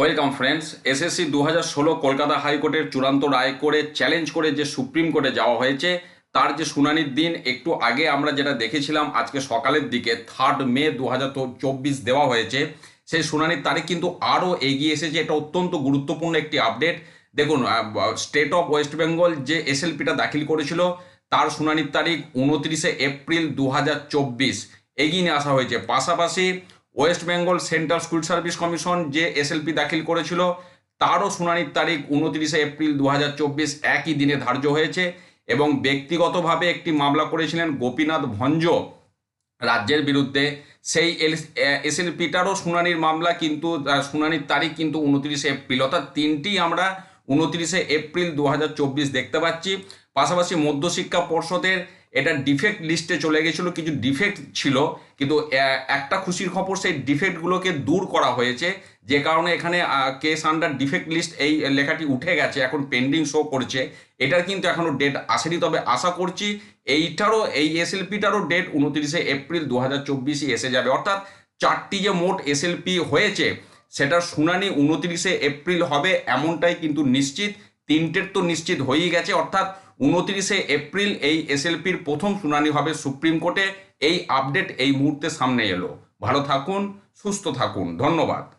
Welcome friends SSC দু হাজার ষোলো কলকাতা হাইকোর্টের চূড়ান্ত রায় করে চ্যালেঞ্জ করে যে সুপ্রিম কোর্টে যাওয়া হয়েছে, তার যে শুনানির দিন, একটু আগে আমরা যেটা দেখেছিলাম আজকে সকালের দিকে থার্ড মে দু হাজার চব্বিশ দেওয়া হয়েছে। সেই শুনানির তারিখ কিন্তু আরও এগিয়ে এসেছে। এটা অত্যন্ত গুরুত্বপূর্ণ একটি আপডেট দেখুন স্টেট অফ ওয়েস্ট বেঙ্গল যে এসএলপিটা দাখিল করেছিল, তার শুনানির তারিখ উনত্রিশে এপ্রিল দু হাজার চব্বিশ। এগিয়ে নিয়ে আসা হয়েছে। পাশাপাশি West Bengal central school service commission যে এসএলপি দাখিল করেছিল, তারও শুনানির তারিখ উনত্রিশে এপ্রিল দু হাজার চব্বিশ একই দিনে ধার্য হয়েছে এবং ব্যক্তিগতভাবে একটি মামলা করেছিলেন গোপীনাথ ভঞ্জ রাজ্যের বিরুদ্ধে। সেই এসএলপিটারও শুনানির মামলা কিন্তু শুনানির তারিখ কিন্তু উনত্রিশে এপ্রিল, অর্থাৎ তিনটি আমরা উনত্রিশে এপ্রিল দু হাজার চব্বিশ দেখতে পাচ্ছি। পাশাপাশি মধ্যশিক্ষা পর্ষদের এটা ডিফেক্ট লিস্টে চলে গেছিল, কিছু ডিফেক্ট ছিল, কিন্তু একটা খুশির খবর সেই ডিফেক্টগুলোকে দূর করা হয়েছে, যে কারণে এখানে কেস আন্ডার ডিফেক্ট লিস্ট এই লেখাটি উঠে গেছে, এখন পেন্ডিং শো করছে। এটার কিন্তু এখনও ডেট আসেনি, তবে আশা করছি এইটারও, এই এসএলপিটারও ডেট উনত্রিশে এপ্রিল দু হাজার এসে যাবে। অর্থাৎ চারটি যে মোট এসএলপি হয়েছে, সেটার শুনানি উনত্রিশে এপ্রিল হবে, এমনটাই কিন্তু নিশ্চিত। তিনটের তো নিশ্চিত হয়েই গেছে। অর্থাৎ উনত্রিশে এপ্রিল এই এসএলপির প্রথম শুনানি হবে সুপ্রিম কোর্টে। এই আপডেট এই মুহূর্তে সামনে এলো। ভালো থাকুন, সুস্থ থাকুন। ধন্যবাদ।